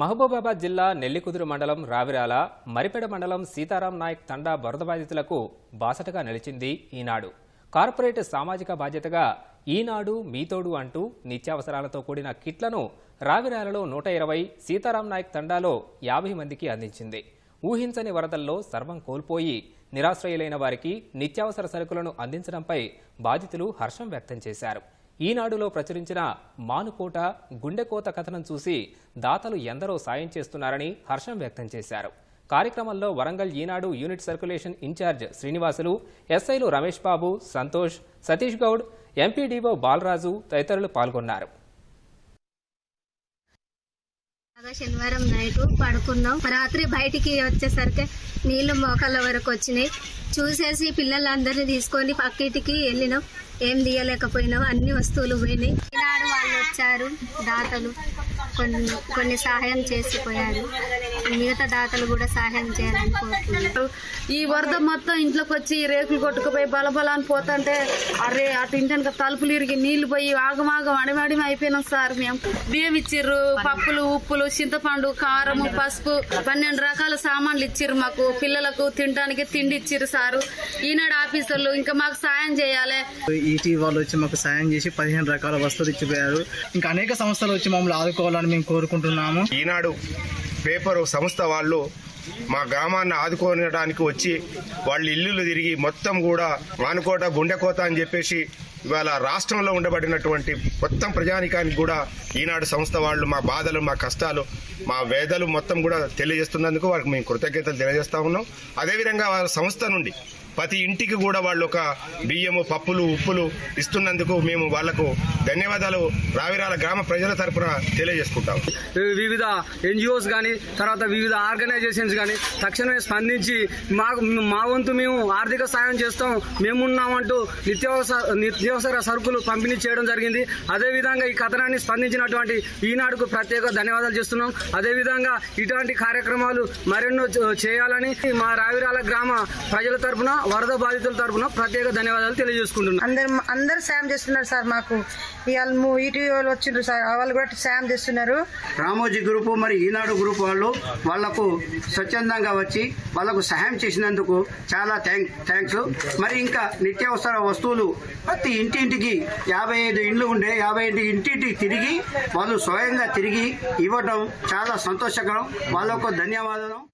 మహబూబాబాద్ జిల్లా నెల్లికుదురు మండలం రావిరాల మరిపెడ మండలం సీతారాం నాయక్ తండా వరద బాధితులకు బాసటగా నిలిచింది ఈనాడు. కార్పొరేట్ సామాజిక బాధ్యతగా ఈనాడు మీతోడు అంటూ నిత్యావసరాలతో కూడిన కిట్లను రావిరాలలో నూట ఇరవై సీతారాం నాయక్ తండాలో యాభై మందికి అందించింది. ఊహించని వరదల్లో సర్వం కోల్పోయి నిరాశ్రయులైన వారికి నిత్యావసర సరుకులను అందించడంపై బాధితులు హర్షం వ్యక్తం చేశారు. ఈనాడులో ప్రచురించిన మానుకోట గుండెకోత కథనం చూసి దాతలు ఎందరో సాయం చేస్తున్నారని హర్షం వ్యక్తం చేశారు. కార్యక్రమంలో Warangal Eenadu unit circulation incharge Srinivasulu ఎస్ఐలు రమేష్ బాబు సంతోష్ సతీష్ గౌడ్ ఎంపీడీఓ బాలరాజు తదితరులు పాల్గొన్నారు. శనివారం నైట్ పడుకున్నాం. రాత్రి బయటికి వచ్చేసరికి నీళ్ళు మోకాళ్ళ వరకు వచ్చినాయి. చూసేసి పిల్లలందరినీ తీసుకొని పక్కింటికి వెళ్ళినాం. ఏం తీయలేకపోయినాం. అన్ని వస్తువులు పోయినాయి. ఈనాడు వాళ్ళు వచ్చారు. దాతలు కొన్ని కొన్ని సహాయం చేసిపోయారు. మిగతా దాతలు కూడా సహాయం చేయాలని ఈ వరద మొత్తం ఇంట్లోకి వచ్చి రేకులు కొట్టుకుపోయి బలబల అని పోతుంటే అరే అటు ఇంటి తలుపులు ఇరిగి నీళ్ళు పోయి ఆగమాగం అడిమడిమ అయిపోయినాం సార్ మేము. బియ్యం ఇచ్చిర్రు పప్పులు ఉప్పులు చింతపండు కారము పసుపు పన్నెండు రకాల సామాన్లు ఇచ్చిర్రు మాకు. పిల్లలకు తినడానికి తిండి ఇచ్చిర్రు సార్. ఈనాడు ఆఫీసర్లు ఇంకా మాకు సాయం చేయాలి. ఈటీ వాళ్ళు వచ్చి మాకు సాయం చేసి పదిహేను రకాల వస్తువులు ఇచ్చిపోయారు. ఇంకా అనేక సంస్థలు వచ్చి మమ్మల్ని ఆదుకోవాలని మేము కోరుకుంటున్నాము. ఈనాడు పేపరు సంస్థ వాళ్ళు మా గ్రామాన్ని ఆదుకోనడానికి వచ్చి వాళ్ళ ఇల్లులు తిరిగి మొత్తం కూడా మానుకోట గుండెకోత అని చెప్పేసి ఇవాళ రాష్ట్రంలో ఉండబడినటువంటి మొత్తం ప్రజానికానికి కూడా ఈనాడు సంస్థ వాళ్ళు మా బాధలు మా కష్టాలు మా వేదలు మొత్తం కూడా తెలియజేస్తున్నందుకు వారికి మేము కృతజ్ఞతలు తెలియజేస్తా ఉన్నాం. అదేవిధంగా వాళ్ళ సంస్థ నుండి ప్రతి ఇంటికి కూడా వాళ్ళు ఒక బియ్యము పప్పులు ఉప్పులు ఇస్తున్నందుకు మేము వాళ్ళకు ధన్యవాదాలు. రావిరాల గ్రామ ప్రజల తరఫున తెలియజేసుకుంటాం. వివిధ ఎన్జిఓస్ కానీ తర్వాత వివిధ ఆర్గనైజేషన్స్ కానీ తక్షణమే స్పందించి మాకు మా వంతు మేము ఆర్థిక సాయం చేస్తాం మేమున్నామంటూ నిత్యావసర నిత్యావసర సరుకులు పంపిణీ చేయడం జరిగింది. అదేవిధంగా ఈ కథనాన్ని స్పందించినటువంటి ఈనాడుకు ప్రత్యేక ధన్యవాదాలు చేస్తున్నాం. అదేవిధంగా ఇటువంటి కార్యక్రమాలు మరెన్నో చేయాలని మా రావిరాల గ్రామ ప్రజల తరపున వరద బాధితుల తరపున ప్రత్యేక ధన్యవాదాలు తెలియజేసుకుంటున్నాం. అందరు అందరు సాయం చేస్తున్నారు సార్ మాకు. ఇవాళ ఈటీవీ వాళ్ళు వచ్చిండ్రు సార్ వాళ్ళు కూడా సాయం చేస్తున్నారు. రామోజీ గ్రూపు మరి ఈనాడు గ్రూప్ వాళ్ళు వాళ్ళకు స్వచ్ఛందంగా వచ్చి వాళ్ళకు సహాయం చేసినందుకు చాలా థ్యాంక్ థ్యాంక్స్. మరి ఇంకా నిత్యావసర వస్తువులు ప్రతి ఇంటింటికి యాభై ఐదు ఇండ్లు ఉండే యాభై ఐదు ఇంటింటికి తిరిగి వాళ్ళు స్వయంగా తిరిగి ఇవ్వడం చాలా సంతోషకరం. వాళ్ళకు ధన్యవాదాలు.